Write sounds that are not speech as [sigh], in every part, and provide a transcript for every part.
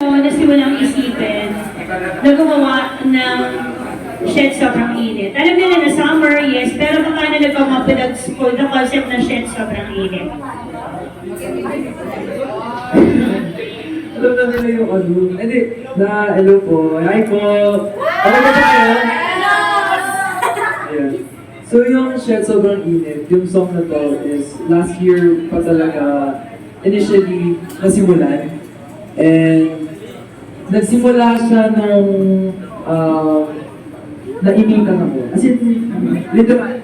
na si walang isipin na gumawa ng shed sobrang init. Alam nila na summer, yes, pero paano na ba mapinag school the concept na shed sobrang init? Alam na nila yung ano. Hindi, na hello po. Hi po. Ano ba tayo? Ayan. So yung Shed Sobrang Init, yung song na to is last year pa talaga initially nasimulan. And nagsimula siya nung uh, nainitan ako. As in, literal.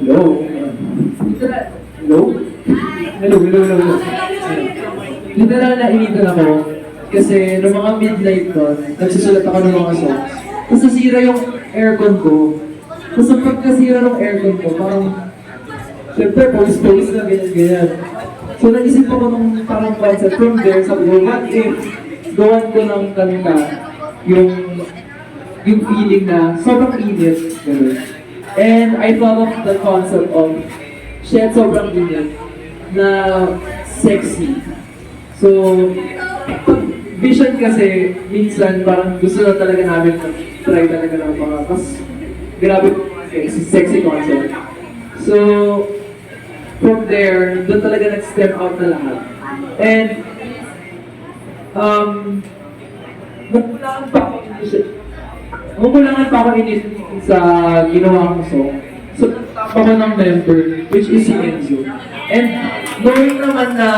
Hello? Literal. Hello? Hello, hello, hello. hello. Literal na initan ako kasi noong mga midnight doon, nagsusulat ako ng mga songs. Tapos nasira yung aircon ko. Tapos ang pagkasira ng aircon ko, parang, syempre, pause-pause na ganyan-ganyan. So nag-isip ako ng parang concept from there, sabi ko, what if gawan ko ng kanta yung yung feeling na sobrang init. Ganun. And I thought of the concept of shed sobrang init na sexy. So, vision kasi, minsan parang gusto na talaga namin try talaga ng mga mas grabe sexy, sexy concept. So, from there, doon talaga nag-step out na lahat. And, um, nakulangan pa ako initially. Nakulangan pa ako initially sa ginawa kong song. So, nagtap ako ng member, which is si Enzo. And knowing naman na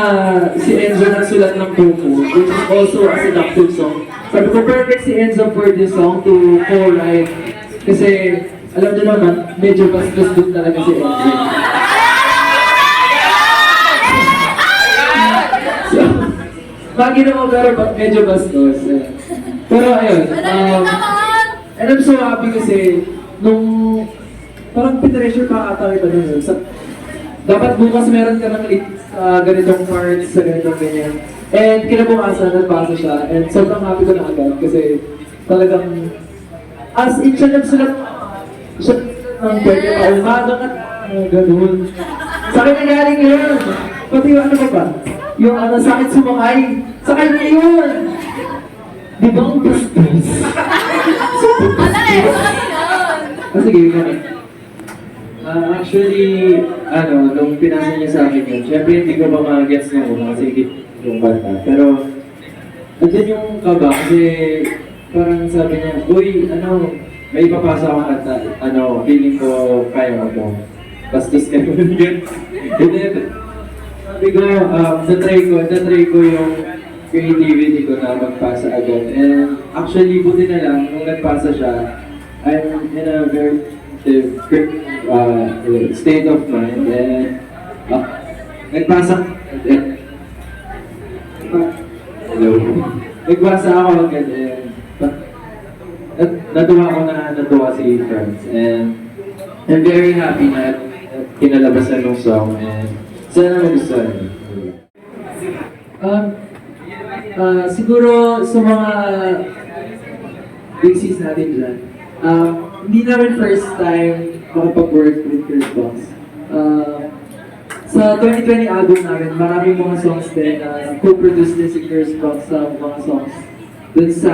si Enzo nagsulat ng Coco, which is also a seductive song, sabi ko, perfect si Enzo for this song to co-write. Kasi, alam niyo naman, medyo bastos din talaga si Enzo. Bagay naman pero ba- medyo bastos. eh. Pero ayun, [laughs] um, and I'm so happy kasi nung parang pinressure pa ata kita dun. eh. Sa, dapat bukas meron ka ng sa ganitong parts, sa ganitong ganyan. And kinabukasan, nagbasa siya. And sobrang happy ko na agad kasi talagang as in siya nagsulat siya ng pwede pa umaga ka uh, ganun. Sa akin na galing yun. Pati yung ano pa ba? Yung ano, sakit sumakay. Sa kanya yun! Di ba ang bastos? Ah, sige, ganun. Ah, actually, ano, nung pinasa niya sa akin yun, syempre hindi ko pa ma-gets ng una kasi hindi yung bata. Pero, andun yung kaba kasi parang sabi niya, Uy, ano, may ipapasa akong kanta, ano, feeling ko kaya mo to. Bastos ka [laughs] naman yun. Sabi ko, um, na-try ko, na-try ko yung creativity ko na magpasa agad. And actually, buti na lang, nung nagpasa siya, I'm in a very uh, state of mind and uh, nagpasa eh, hello nagbasa ako agad and nat natuwa ako na natuwa si Franz and I'm very happy na kinalabasan ng song and sana magustuhan. Um, ah, siguro sa mga big sis natin dyan, um, hindi namin first time makapag-work with Chris Box. Uh, sa 2020 album namin, maraming mga songs din na co-produced din si Chris Box sa mga songs dun sa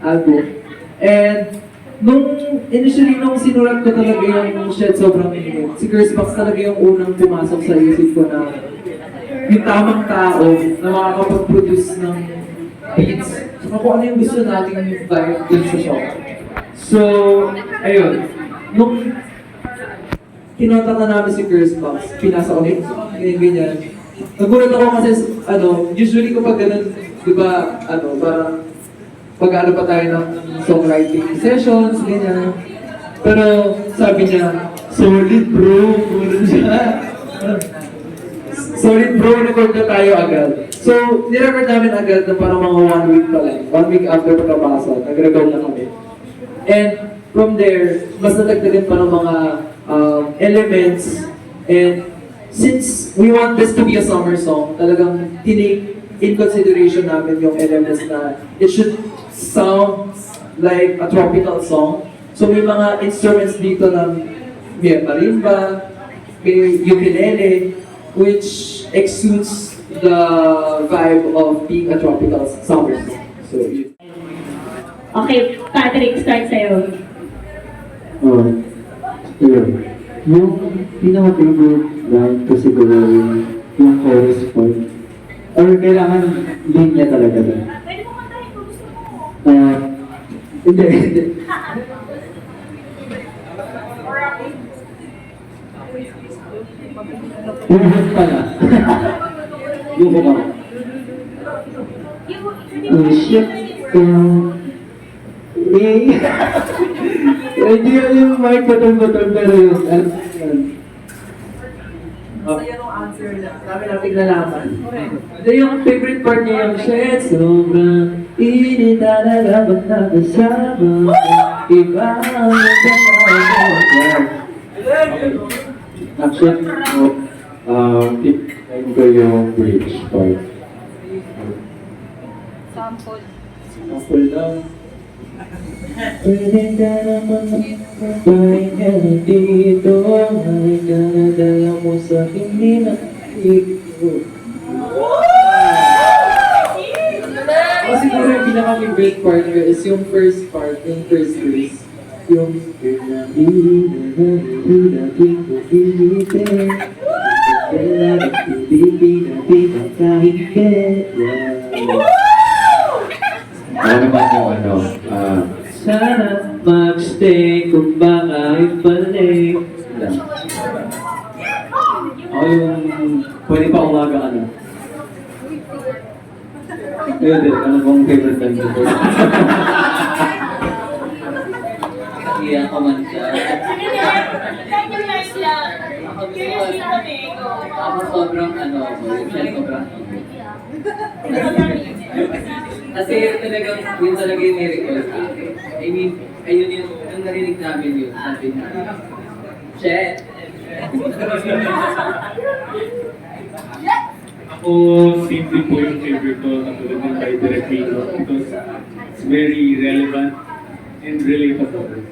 album. And nung initially nung sinulat ko talaga yung Shed Sobrang Init, si Chris Box talaga yung unang pumasok sa isip ko na yung tamang tao na makakapag-produce ng beats. So, kung ano yung gusto nating vibe dun sa song. So, ayun. Nung kinontak na namin si Chris Box, pinasa ko ganyan, ganyan. Nagulat ako kasi, ano, usually kapag ganun, di ba, ano, parang pag-ano pa tayo ng songwriting sessions, ganyan. Pero sabi niya, solid bro, ganun siya. Bro, record na tayo agad. So, nirecord namin agad na parang mga one week pa lang. One week after pagkapasok, nag-record na kami. And from there, mas natagdagan pa ng mga um, elements. And since we want this to be a summer song, talagang tinake in consideration namin yung elements na it should sound like a tropical song. So may mga instruments dito na may marimba, may ukulele, which exudes the vibe of being a tropical summer. So, yun. Okay, Patrick, start sa'yo. Oh, yun. Yung pinaka-favorite line ko siguro yung, yung chorus part. Or kailangan linya talaga doon. Pwede mo kantahin kung gusto mo. Ah, hindi, hindi. [laughs] Hook pala. yung ako. Oh shit. Um, eh. [laughs] Hindi yun yung mic button-button pero yun. Ano yun? Masaya nung answer na. Dami nating nalaman. Ito yung favorite part niya yung Shed sobrang init talaga pag nakasama. Iba ang nagkakaroon. Actually, no, um, tip time ko yung bridge part. Sample daw. Pwede ka naman Bakit ka na dito Bakit ka na dala mo sa hindi na iko O siguro yung pinaka-favorite part ko is yung first part, yung first verse. Yung Ano naman yung ano, ah, sana magstay kung baka ibalik. Lang. Ako yung, pwede pa umaga ano. Ayun ano bang favorite time ko? [laughs] Iya ka man siya. Ako Curious gusto kami. ako sobrang ano, siya sobrang [laughs] Kasi yun talagang, yun talaga yung miracle sa akin. I mean, ayun yung, yung narinig namin yun, sabi na, Shit! Ako, simple po yung favorite ko, ng kay Direk Vino, because it's very relevant and relatable.